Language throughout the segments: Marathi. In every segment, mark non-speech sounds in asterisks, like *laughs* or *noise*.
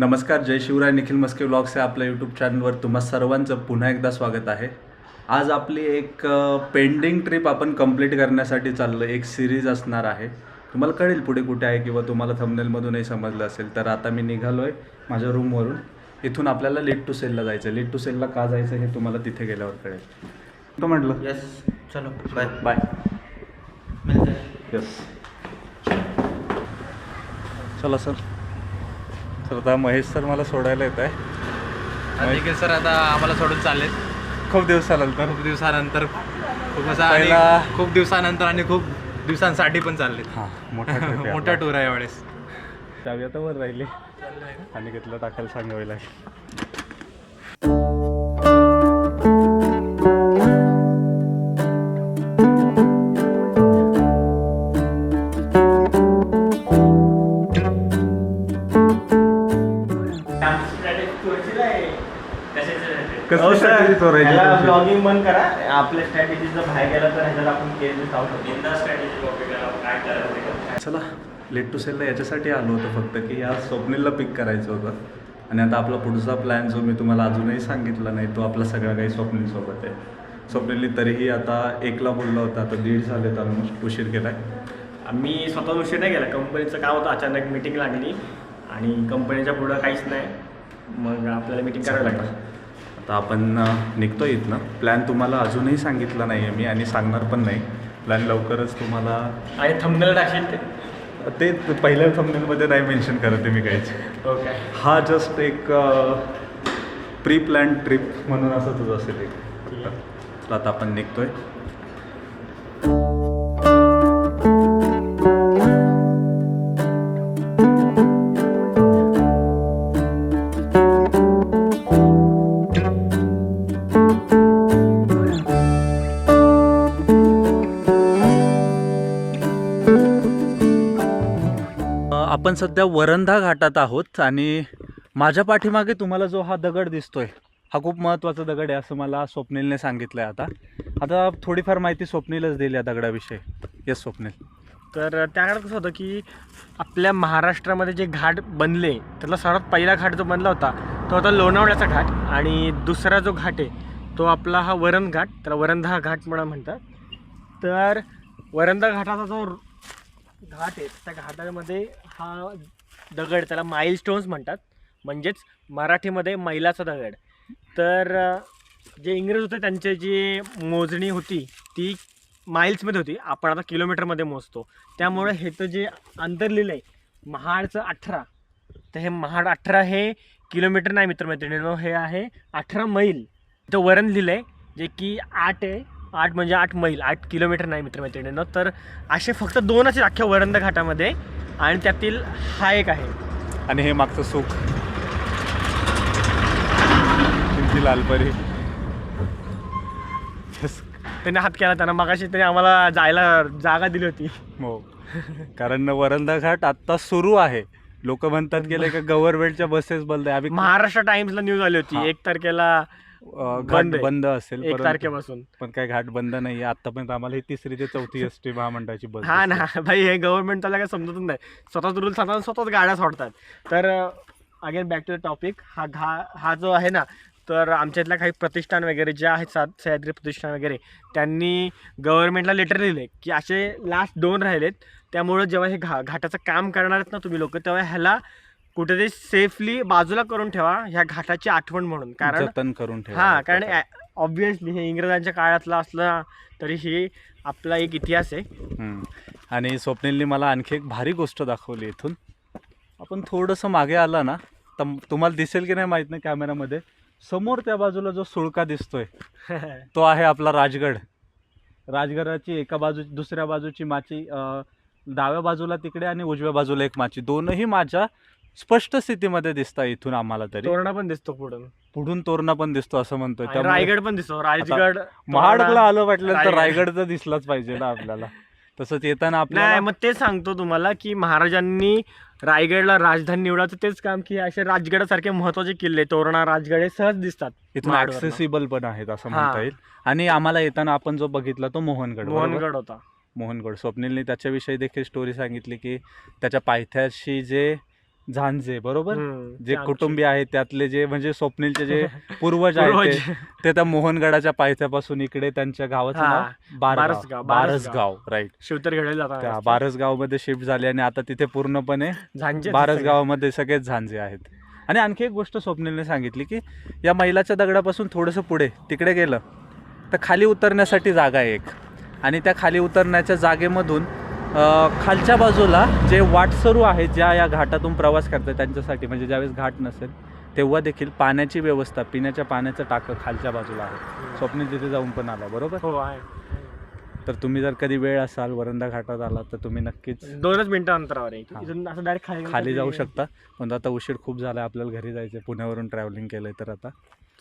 नमस्कार जय शिवराय. निखिल मस्के व्लॉग्स या आपल्या यूट्यूब चॅनलवर तुम्हा सर्वांचं पुन्हा एकदा स्वागत आहे. आज आपली एक पेंडिंग ट्रिप आपण कंप्लीट करण्यासाठी चाललो एक सिरीज असणार आहे. तुम्हाला कळेल पुढे कुठे आहे किंवा तुम्हाला थंबनेलमधूनही समजलं असेल तर आता मी निघालो आहे माझ्या रूमवरून इथून आपल्याला लीड टू सेलला जायचं लीड टू सेलला का जायचं हे तुम्हाला तिथे गेल्यावर कळेल. तो म्हटलं. यस चलो. बाय बाय यस चला सर तर आता महेश सर मला सोडायला येत आहे. देखील सर आता आम्हाला सोडून चाललेत. खूप दिवसानंतर. खूप दिवसानंतर. खूप असं आणि पहिला- खूप दिवसानंतर आणि खूप दिवसांसाठी पण चाललेत. हां मोठा trip आहे *laughs* मोठा आपला. टूर आहे यावेळेस. चावी आता वर राहिली. आणि घेतलं टाकायला सांगावे लागेल. तुमची? ब्लॉगिंग बंद करा. आपल्या स्ट्रॅटेजीचं बाहेर गेला तर ह्याच्यात आपण केस जाऊ शकतो चला लेट टू सेलला याच्यासाठी आलो होतो फक्त की या स्वप्नीलला पिक करायचं होतं. आणि आता आपला पुढचा प्लॅन जो मी तुम्हाला अजूनही सांगितला नाही तो आपला सगळा काही स्वप्नीलसोबत आहे. स्वप्नीलने तरीही आता एकला बोलला होता आता दीड झालेत ऑलमोस्ट उशीर केलाय. मी स्वतः उशीर नाही गेला कंपनीचं काम होतं अचानक मिटिंग लागली. आणि कंपनीच्या पुढं काहीच नाही. मग आपल्याला मिटिंग करावी लागली आता आपण अ, निघतोय इथनं. प्लॅन तुम्हाला अजूनही सांगितला नाही आहे मी आणि सांगणार पण नाही. प्लॅन लवकरच तुम्हाला आणि थंबनेल टाकशील ते? ते पहिल्या थंबनेलमध्ये नाही मेन्शन करत आहे मी काहीच. ओके हा जस्ट एक प्री प्लॅन ट्रिप म्हणून असं तुझं असेल एक. तर आता आपण निघतोय. आपण सध्या वरंधा घाटात आहोत आणि माझ्या पाठीमागे तुम्हाला जो हा दगड दिसतोय हा खूप महत्त्वाचा दगड आहे असं मला स्वप्नीलने सांगितलं आहे आता. आता थोडीफार माहिती स्वप्नीलच दिली या दगडाविषयी. येस स्वप्नील. तर त्या काळात कसं होतं की आपल्या महाराष्ट्रामध्ये जे घाट बनले त्यातला सर्वात पहिला घाट जो बनला होता तो होता लोणावळ्याचा घाट आणि दुसरा जो घाट आहे तो आपला हा वरण घाट त्याला वरंधा घाट म्हणून म्हणतात. तर वरंधा घाटाचा जो घाट आहे त्या घाटामध्ये हा दगड त्याला माईल स्टोन्स म्हणतात. म्हणजेच मराठीमध्ये मैलाचा दगड. तर जे इंग्रज होते त्यांची जी मोजणी होती ती माइल्समध्ये होती. आपण आता किलोमीटरमध्ये मोजतो. त्यामुळे हे तर जे अंतर लिहिलं आहे महाडचं अठरा. तर हे महाड अठरा हे किलोमीटर नाही मित्रमैत्रिणी हे आहे अठरा मैल. तर वरण लिहिलं आहे जे की आठ आहे. आठ म्हणजे आठ मैल आठ किलोमीटर नाही मित्रमैत्रिणींनो. तर असे फक्त दोनच आहेत अख्ख्या वरंद घाटामध्ये आणि त्यातील हा एक आहे. आणि हे मागचं सुख. चिंची लालपरी. त्याने हात केला त्यांना मगाशी त्याने आम्हाला जायला जागा दिली होती. हो. कारण वरंधा घाट आत्ता सुरू आहे. लोक म्हणतात गेले का गव्हर्नमेंटच्या बसेस बंद आहे. आम्ही महाराष्ट्र टाइम्सला न्यूज आली. होती. एक तारखेला अ, घाट बंद आहे. बंद असेल एक परंतु- तारखेपासून. पण काही घाट बंद नाही आतापर्यंत आम्हाला ही तिसरी ते चौथी *laughs* एस टी महामंडळाची बस हा दिसते. ना भाई हे गव्हर्नमेंट त्याला काय समजतच नाही. स्वतःच रूल सांगतात स्वतःच गाड्या सोडतात. तर again back to the topic हा घा हा जो आहे ना तर आमच्या इथल्या काही प्रतिष्ठान वगैरे जे आहेत सात सह्याद्री प्रतिष्ठान वगैरे त्यांनी गव्हर्नमेंटला लेटर लिहिले की असे लास्ट दोन राहिलेत. त्यामुळं जेव्हा हे घा घाटाचं काम करणार आहेत ना तुम्ही लोक तेव्हा ह्याला कुठेतरी सेफली बाजूला करून ठेवा ह्या घाटाची आठवण म्हणून. कारण जतन करून ठेवा. हा कारण ऑब्विसली हे इंग्रजांच्या काळातलं असलं तरी हे आपला एक इतिहास आहे. हम्म. आणि स्वप्नीलने मला आणखी एक भारी गोष्ट दाखवली इथून. आपण थोडंसं मागे आला ना तर तुम्हाला दिसेल की नाही माहीत नाही कॅमेरामध्ये समोर त्या बाजूला जो सुळका दिसतोय *laughs* तो आहे आपला राजगड. राजगडाची एका बाजू दुसऱ्या बाजूची माची अं, डाव्या बाजूला तिकडे आणि उजव्या बाजूला एक माची. दोनही माझ्या स्पष्ट स्थितीमध्ये दिसतात इथून आम्हाला तरी तोरणा पण दिसतो पुढून पुढून तोरणा पण दिसतो असं म्हणतोय आणि त्यामुळे रायगड पण दिसतो राजगड महाडला आलं म्हटलं तर रायगड. रायगड तर दिसलाच पाहिजे ना आपल्याला तसंच येताना आपल्याला नाही मग ते सांगतो तुम्हाला की महाराजांनी रायगडला राजधानी निवडायचं तेच काम की असे राजगडासारखे महत्त्वाचे किल्ले तोरणा राजगड हे सहज दिसतात इथून महाडवरनं. ऍक्सेसिबल पण आहेत असं हा. म्हणता येईल आणि आम्हाला येताना आपण जो बघितला तो मोहनगड बरोबर? मोहनगड होता मोहनगड स्वप्नीलने त्याच्याविषयी देखील स्टोरी सांगितली की त्याच्या पायथ्याशी जे झांजे बरोबर? हम्म, ते जे आमचे- कुटुंबीय आहेत त्यातले जे म्हणजे स्वप्नीलचे जे *laughs* पूर्वज आहेत पूर्वज. ते- ते त्या मोहनगडाच्या पायथ्यापासून इकडे त्यांच्या गावाचं हा, नाव बारसगाव बारसगाव, बारसगाव राईट शिवतर घडले त्या बारसगावमध्ये शिफ्ट झाले आणि आता तिथे पूर्णपणे झांजे बारसगावामध्ये सगळेच झांजे आहेत. आणि आणखी एक गोष्ट स्वप्नीलने सांगितली की या मैलाच्या दगडापासून थोडंसं पुढे तिकडे गेलं तर खाली उतरण्यासाठी जागा आहे एक. आणि त्या खाली उतरण्याच्या जागेमधून खालच्या बाजूला जे वाटसरू आहेत ज्या या घाटातून प्रवास करतात त्यांच्यासाठी म्हणजे ज्यावेळेस घाट नसेल तेव्हा देखील पाण्याची व्यवस्था पिण्याच्या पाण्याचं टाकं खालच्या बाजूला आहे. स्वप्नील तिथे जाऊन पण आला बरोबर? हो आहे. तर तुम्ही जर कधी वेळ असाल वरंदा घाटात आला तर तुम्ही नक्कीच दोनच मिनिटं अंतरावर आहे. इथून असं डायरेक्ट खाली खाली जाऊ शकता. पण आता उशीर खूप झाला आपल्याला घरी जायचं पुण्यावरून ट्रॅव्हलिंग केलंय तर आता.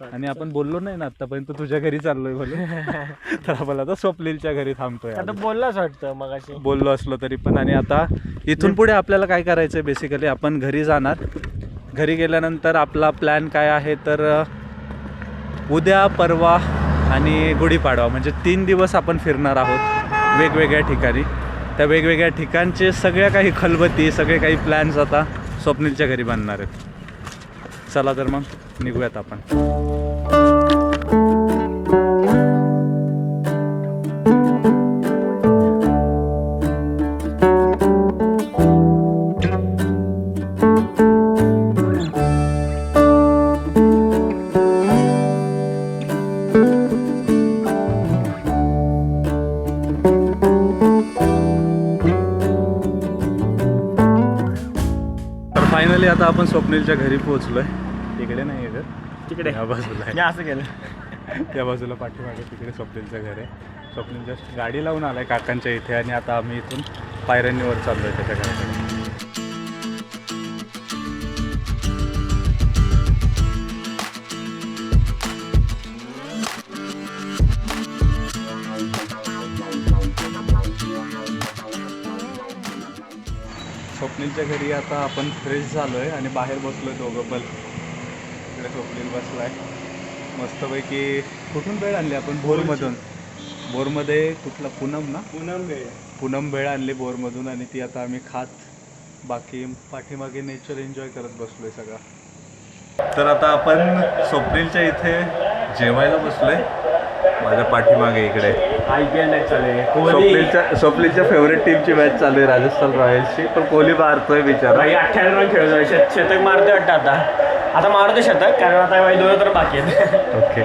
आणि आपण बोललो नाही ना आतापर्यंत तुझ्या घरी चाललोय बोलून. *laughs* तर आपण आता स्वप्नीलच्या घरी थांबतोय आता. बोललाच वाटतं मग बोललो असलो तरी पण. आणि आता इथून पुढे आपल्याला काय करायचं आहे बेसिकली आपण घरी जाणार. घरी गेल्यानंतर आपला प्लॅन काय आहे तर उद्या परवा आणि गुढीपाडवा. म्हणजे तीन दिवस आपण फिरणार आहोत वेगवेगळ्या ठिकाणी. त्या वेगवेगळ्या ठिकाणचे सगळ्या काही खलबती सगळे काही प्लॅन्स आता स्वप्नीलच्या घरी बांधणार आहेत. चला तर मग निघूयात आपण. आपण स्वप्नीलच्या घरी पोहोचलोय. तिकडे नाही आहे घर. तिकडे. या बाजूला आहे. मी असं केलं. त्या बाजूला पाठीमागे तिकडे स्वप्नीलचं घर आहे. स्वप्नील जस्ट गाडी लावून आलाय काकांच्या इथे आणि आता आम्ही इथून पायऱ्यांनीवर चाललोय त्याच्या घराकडे. स्वप्नीलच्या घरी आता आपण फ्रेश झालोय आणि बाहेर बसलोय दोघं पण. इकडे स्वप्नील बसलाय. मस्तपैकी कुठून भेळ आणली आपण? भोरमधून बोरमध्ये कुठला? पूनम ना? पूनम वेळ पूनम भेळ आणली बोरमधून आणि ती आता आम्ही खात बाकी पाठीमागे नेचर एन्जॉय करत बसलोय सगळा. तर आता आपण स्वप्नीलच्या इथे जेवायला बसलोय. माझ्या पाठीमागे इकडे. आय पी एल स्वप्नीलच्या स्वप्नीलच्या फेवरेट टीमची मॅच चालू आहे राजस्थान रॉयल्सची. पण कोहली मारतोय बिचारा. भाई अठ्ठ्याण्णव रन खेळतोय. शत शतक मारतोय वाटतं आता. आता मारतोय शतक कारण आता भाई दोन तर बाकी आहेत. ओके.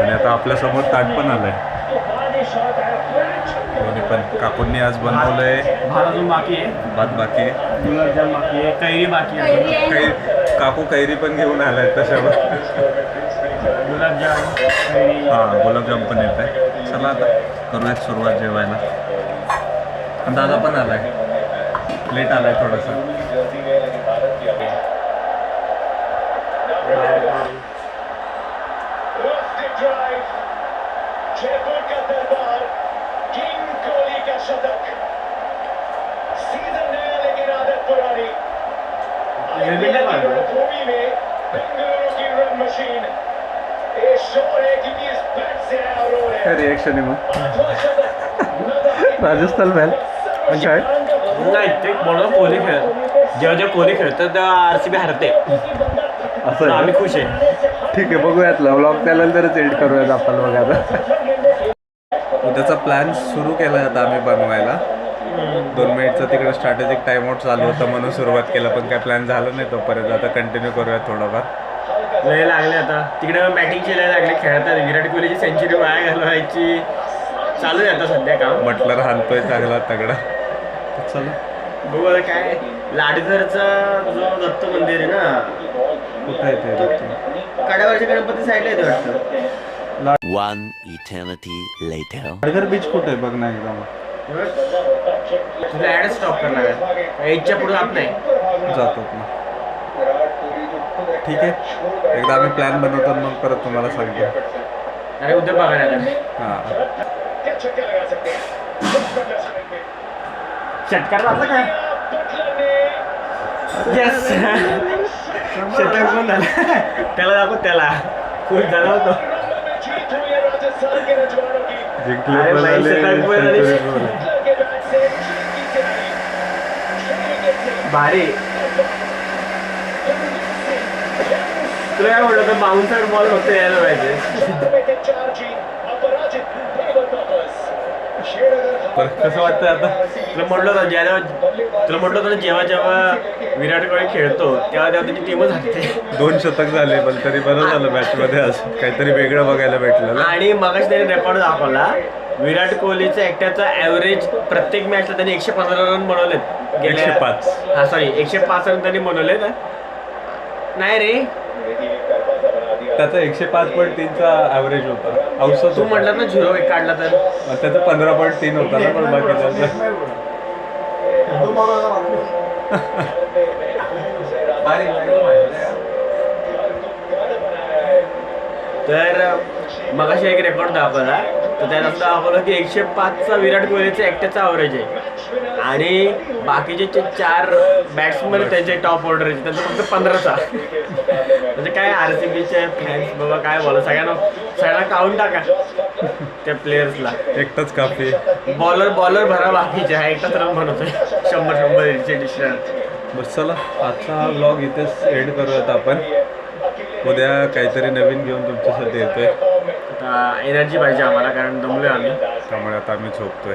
आणि आता आपल्यासमोर ताट पण आलंय. दोन्ही पण काकूंनी आज बनवलंय. भात अजून बाकी आहे. भात बाकी आहे. गुलाबजाम बाकी आहे. कैरी बाकी आहे. काही काकू कैरी पण घेऊन आलाय तशावर. कैरी हा गुलाबजाम पण येत आहे चला आता करूयात सुरुवात जेवायला। आणि दादा पण आलाय। लेट आलाय थोडासा। Rusty drive. जयपुर का दरबार किंग कोहली का शतक सीजन नया लेकिन आदत पुरानी हेल्मेट नाही मारलं. भूमि में बेंगलुरु की रन मशीन काय रिएक्शन आहे मग. *laughs* राजस्थान मॅन म्हणजे नाही ते म्हणून कोहली खेळत जेव्हा जेव्हा कोहली खेळतं तेव्हा आर सी बी हरते. असं आम्ही? खुश आहे. ठीक आहे बघूयात व्लॉग त्यानंतरच एडिट करूयात आपण बघा आता. उद्याचा प्लॅन सुरू केला आता आम्ही बनवायला. दोन मिनिटचा तिकडे स्ट्रॅटेजिक टाइमआउट चालू होता म्हणून सुरुवात केला पण काय प्लॅन झाला नाही तोपर्यंत. आता कंटिन्यू करूयात थोडंफार. लय लागले आता. तिकडे बॅटिंगची लय लागले. खेळतात. विराट कोहलीची सेंचुरी वाया घालवायची. चालू आहे आता सध्या काम. बटलर हाणतोय चांगला तगडा. चला. बघू आता काय. लाडघरचा जो दत्त मंदिर आहे ना. कुठं आहे ते कड्यावरच्या गणपती साईडला येते वाटतं. One eternity later. Padghar beach कुठं आहे? बघ ना एकदा मग. तुला ऍड स्टॉप करणार आहे. एजच्या पुढे जात नाही. जातो ना. ठीक आहे. एकदा आम्ही प्लॅन बनवतो मग परत तुम्हाला सांगतो. अरे उद्या बघा आता हां. हैं षटकार आता काय येस झालं? त्याला दाखव त्याला. खूप झाला होतो जिंकले अरे पण भाई, आले, शतक पण आले. century पण आले. बटलर के बैट से जीत की तैयारी खेलने से भारी तुला काय म्हटलं तर बाउन्सर बॉल फक्त यायला पाहिजे. कसं वाटतंय आता? तुला म्हटलं होतं ज्याला तुला म्हटलं होतं जेव्हा जेव्हा विराट कोहली खेळतो तेव्हा तेव्हा त्याची टीमच हरते. दोन शतक झाले पण तरी बरं झालं मॅचमध्ये आज. काहीतरी वेगळं बघायला भेटलं आणि मगाशी त्याने रेकॉर्ड दाखवला विराट कोहलीचा एकट्याचा ॲव्हरेज प्रत्येक मॅचला त्यांनी एकशे पंधरा रन बनवलेत. एकशे पाच. हा सॉरी एकशे पाच रन त्यांनी बनवलेत. नाही रे त्याचा एकशे पाच पॉईंट तीनचा ॲव्हरेज होता. औषध तू म्हटलं ना झिरो एक काढला तर. त्याचा पंधरा पॉईंट तीन होता ना पण बाकीचा तर मगाशी एक रेकॉर्ड दाखवला. तर त्यात असं दाखवलं की एकशे पाचचा विराट कोहलीचा एकट्याचा ॲव्हरेज आहे. आणि बाकीचे जे चार बॅट्समन त्यांचे टॉप ऑर्डरचे त्यांचं फक्त पंधराचा. काय आर सी बीचे फॅन्स बाबा काय बोला सगळ्यांना सगळ्यांना काढून टाका. त्या प्लेयर्सला एकटाच काफी. बॉलर बॉलर भरा बाकीचे हा एकटाच रन बनवतोय. शंभर शंभर दीडशे दीडशे रन बस चला. आजचा हा व्लॉग इथेच एंड करूयात आपण. उद्या काहीतरी नवीन घेऊन तुमच्यासाठी येतोय. आता एनर्जी पाहिजे आम्हाला कारण दमलोय आम्ही. त्यामुळे आता आम्ही झोपतोय.